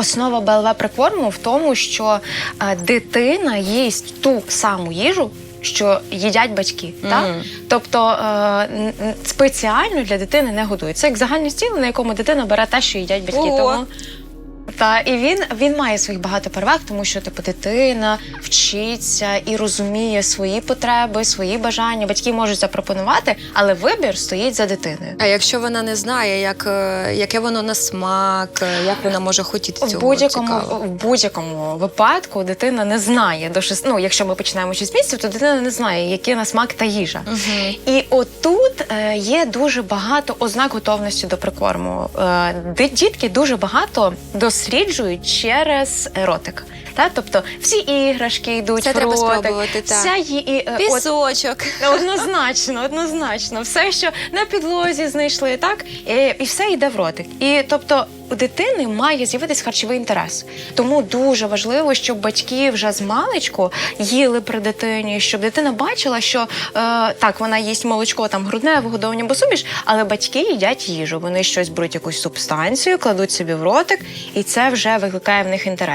Основа БЛВ прикорму в тому, що е, дитина їсть ту саму їжу. Що їдять батьки, так тобто е, спеціально для дитини не годують. Це як загальний стіл, на якому дитина бере те, що їдять батьки. Ого. Тому та і він, він має своїх багато переваг, тому що типу дитина вчиться і розуміє свої потреби, свої бажання. Батьки можуть запропонувати, але вибір стоїть за дитиною. А якщо вона не знає, як, е, яке воно на смак, е, як вона може хотіти В цього будь-якому в будь-якому випадку дитина не знає до шести. Ну, якщо ми починаємо 6 місяців, то дитина не знає, який на смак та їжа. Мгм. І отут е, є дуже багато ознак готовності до прикорму. Е, дітки дуже багато досліджують через ротик. Та? Тобто всі іграшки йдуть Це треба ротик, спробувати, так. вся ї- і, е, от- Пісочок. Однозначно, однозначно. Все, що на підлозі знайшли, так і, і все йде в ротик. І тобто у дитини має з'явитись харчовий інтерес. Тому дуже важливо, щоб батьки вже з маличку їли при дитині, щоб дитина бачила, що е, так вона їсть молочко, там грудне вигодовування або суміш, але батьки їдять їжу. Вони щось беруть якусь субстанцію, кладуть собі в ротик, і це вже викликає в них інтерес.